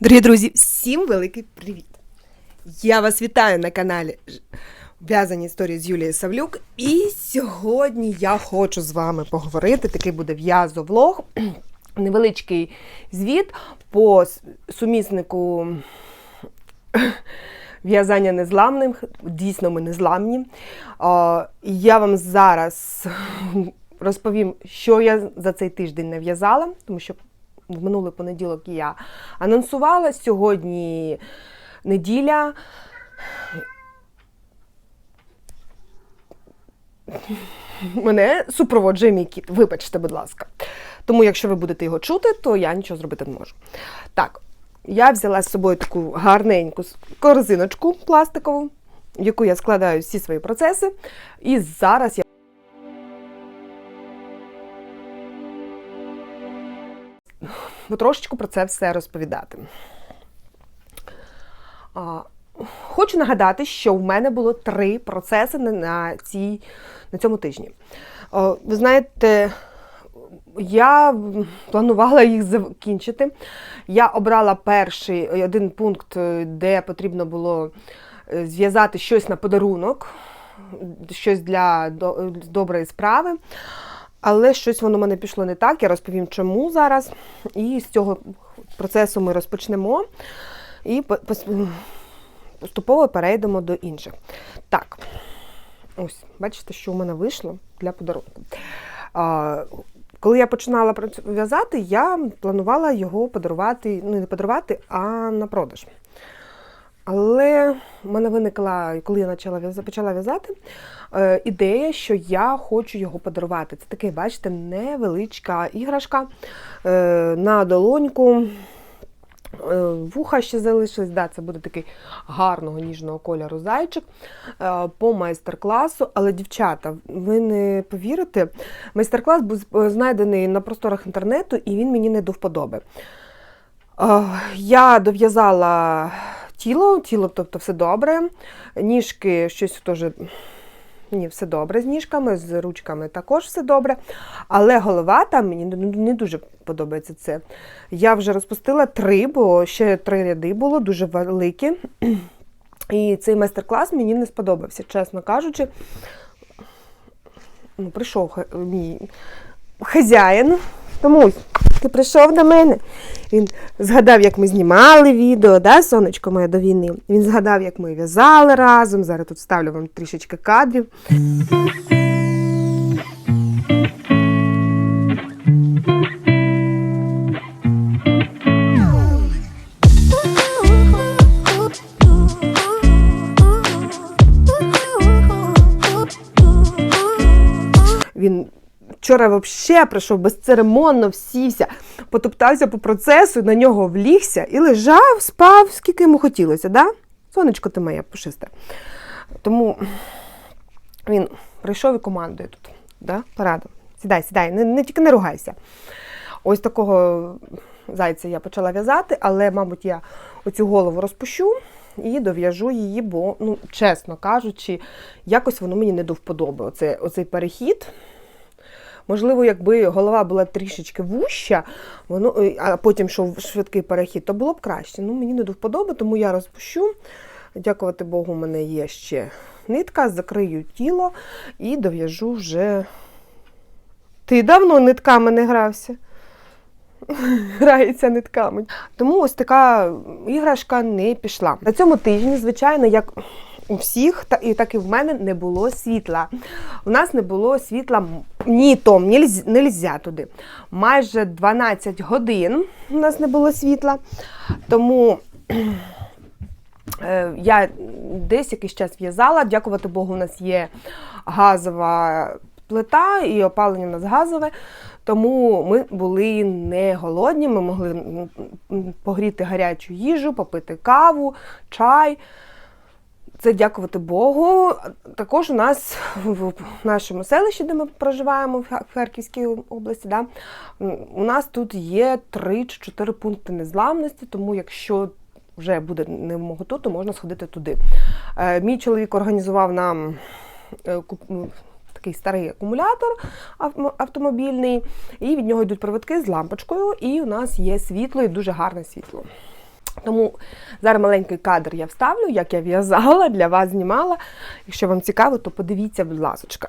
Дорогі друзі, всім великий привіт! Я вас вітаю на каналі В'язані історії з Юлією Савлюк. І сьогодні я хочу з вами поговорити. Такий буде в'язовлог, невеличкий звіт по суміснику в'язання незламним. Дійсно, ми незламні. Я вам зараз розповім, що я за цей тиждень не в'язала, тому що в минулий понеділок я анонсувала. Сьогодні неділя. Мене супроводжує мій кіт. Вибачте, будь ласка. Тому, якщо ви будете його чути, то я нічого зробити не можу. Так, я взяла з собою таку гарненьку корзиночку пластикову, в яку я складаю всі свої процеси. І зараз я потрошечку про це все розповідати. Хочу нагадати, що в мене було три процеси на, цій, на цьому тижні. Ви знаєте, я планувала їх закінчити. Я обрала перший один пункт, е, де потрібно було е, зв'язати щось на подарунок, щось для доброї справи. Але щось воно в мене пішло не так. Я розповім, чому зараз. І з цього процесу ми розпочнемо. І поступово перейдемо до інших. Так, ось, бачите, що у мене вийшло для подарунку. Коли я починала в'язати, я планувала його подарувати, ну не подарувати, а на продаж. Але в мене виникла, коли я почала в'язати, е, ідея, що я хочу його подарувати. Це такий, бачите, невеличка іграшка е, на долоньку. Е, Вуха ще залишились, да, це буде такий гарного ніжного кольору зайчик по майстер-класу. Але, дівчата, ви не повірите, майстер-клас був знайдений на просторах інтернету, і він мені не до вподоби. Я дов'язала тіло, тіло, тобто все добре. Ніжки щось теж. Ні, все добре з ніжками, з ручками також все добре. Але голова там мені не- дуже подобається це. Я вже розпустила три, бо ще три ряди було, дуже великі. І цей майстер-клас мені не сподобався, чесно кажучи. Ну, прийшов мій хазяїн. Тому ти прийшов до мене. Він згадав, як ми знімали відео, да, сонечко моє до війни. Він згадав, як ми в'язали разом. Зараз тут ставлю вам трішечки кадрів. Вчора взагалі прийшов безцеремонно, всівся, потоптався по процесу, на нього влігся і лежав, спав, скільки йому хотілося, да? Сонечко ти моє пушисте. Тому він прийшов і командує тут. Да? Парадом. Сідай, сідай, не, не тільки не ругайся. Ось такого зайця я почала в'язати, але, мабуть, я оцю голову розпущу і дов'яжу її, бо, ну, чесно кажучи, якось воно мені не до вподоби. Оце, оцей перехід. Можливо, якби голова була трішечки вуща, воно, е, а потім йшов швидкий перехід, то було б краще. Ну, мені не до вподоби, тому я розпущу. Дякувати Богу, у мене є ще нитка, закрию тіло і дов'яжу вже. Ти давно нитками не грався? Грається нитками. Тому ось така іграшка не пішла. На цьому тижні, звичайно, як у всіх, та і так і в мене не було світла. У нас не було світла ні, Том, нельзя, нельзя туди. Майже 12 годин у нас не було світла. Тому е, я десь якийсь час в'язала. Дякувати Богу, у нас є газова плита і опалення у нас газове. Тому ми були не голодні, ми могли погріти гарячу їжу, попити каву, чай. Це дякувати Богу. Також у нас в нашому селищі, де ми проживаємо, в Харківській області, да, у нас тут є 3 чи 4 пункти незламності, тому якщо вже буде не моготу, то можна сходити туди. Е, Мій чоловік організував нам е, такий старий акумулятор автомобільний, і від нього йдуть проводки з лампочкою, і у нас є світло і дуже гарне світло. Тому зараз маленький кадр я вставлю, як я в'язала, для вас знімала. Якщо вам цікаво, то подивіться, будь ласочка.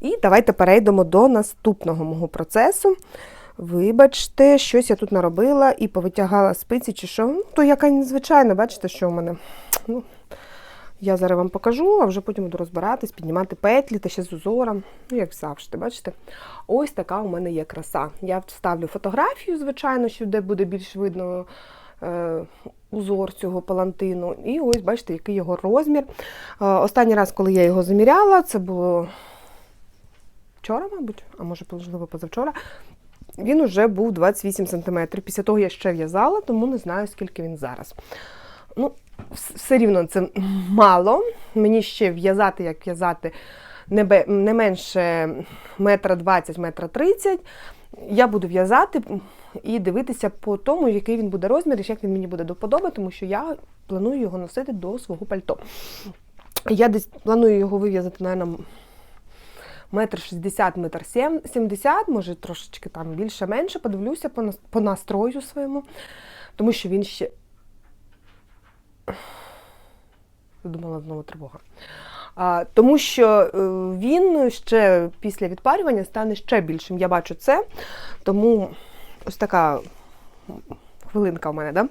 І давайте перейдемо до наступного мого процесу. Вибачте, щось я тут наробила і повитягала спиці, чи що. Ну, то яка незвичайна, бачите, що в мене. Ну, я зараз вам покажу, а вже потім буду розбиратись, піднімати петлі та ще з узором. Ну, як завжди, бачите? Ось така у мене є краса. Я вставлю фотографію, звичайно, що де буде більш видно е, узор цього палантину. І ось бачите, який його розмір. Е, останній раз, коли я його заміряла, це було вчора, мабуть, а може, можливо, позавчора. Він уже був 28 см. Після того я ще в'язала, тому не знаю, скільки він зараз. Ну, все рівно це мало. Мені ще в'язати, як в'язати не, менше метра 20, метра 30. Я буду в'язати і дивитися по тому, який він буде розмір і як він мені буде до вподоби, тому що я планую його носити до свого пальто. Я десь планую його вив'язати, мабуть, метр шістдесят, метр сім- сімдесят, може трошечки там більше-менше, подивлюся по настрою своєму, тому що він ще. Думала знову тривога. А, тому що е, він ще після відпарювання стане ще більшим. Я бачу це. Тому ось така хвилинка в мене. Да?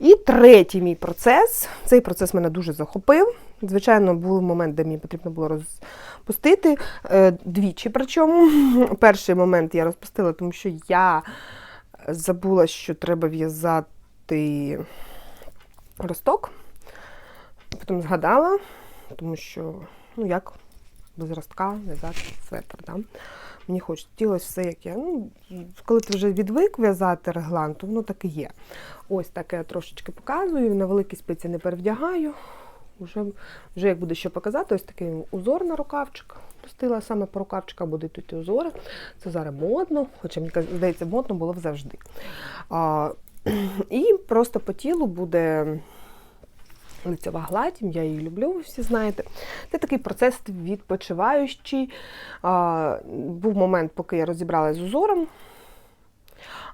І третій мій процес. Цей процес мене дуже захопив. Звичайно, був момент, де мені потрібно було розпустити е, двічі. Причому перший момент я розпустила, тому що я забула, що треба в'язати росток. Потім згадала, тому що, ну як, без ростка в'язати светр. Да? Мені хотілося все, як я. Ну, коли ти вже відвик в'язати реглан, то воно так і є. Ось таке я трошечки показую, на великі спиці не перевдягаю. Вже, вже як буде що показати, ось такий узор на рукавчик. Пустила саме по рукавчикам будуть тут узори. Це зараз модно, хоча мені здається, модно було завжди. А, і просто по тілу буде лицьова гладь, я її люблю, ви всі знаєте. Це такий процес відпочиваючий. А, був момент, поки я розібралася з узором.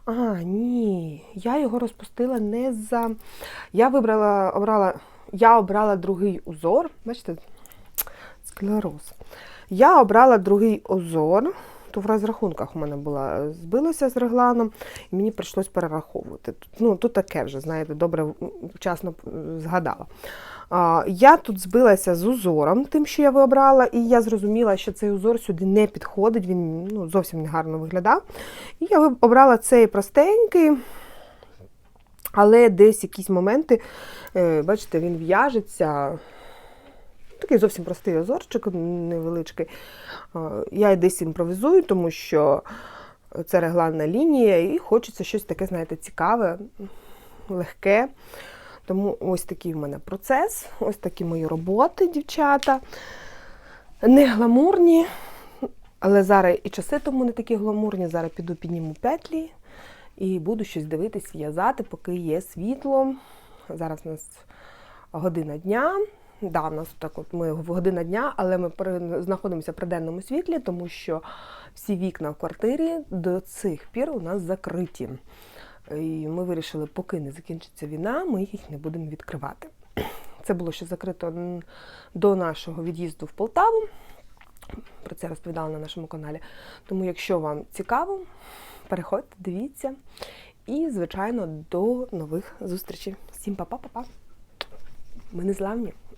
А, ні, я його розпустила не за. Я вибрала, обрала, я обрала другий узор. Бачите, склероз. Я обрала другий узор. То в розрахунках у мене була збилося з регланом, і мені прийшлось перераховувати. Ну, тут таке вже, знаєте, добре вчасно е, згадала. Я тут збилася з узором, тим, що я вибрала, і я зрозуміла, що цей узор сюди не підходить, він ну, зовсім не гарно виглядав. І я обрала цей простенький, але десь якісь моменти, е, бачите, він в'яжеться. Такий зовсім простий озорчик, невеличкий. Я десь імпровізую, тому що це регланна лінія, і хочеться щось таке, знаєте, цікаве, легке. Тому ось такий в мене процес, ось такі мої роботи, дівчата. Не гламурні, але зараз і часи тому не такі гламурні. Зараз піду підніму петлі і буду щось дивитись, в'язати, поки є світло. Зараз у нас година дня. Да, у нас так от ми година дня, але ми знаходимося при денному світлі, тому що всі вікна в квартирі до цих пір у нас закриті. І ми вирішили, поки не закінчиться війна, ми їх не будемо відкривати. Це було ще закрито до нашого від'їзду в Полтаву. Про це розповідала на нашому каналі. Тому, якщо вам цікаво, переходьте, дивіться. І, звичайно, до нових зустрічей. Всім па-па-па-па. Ми не зламні,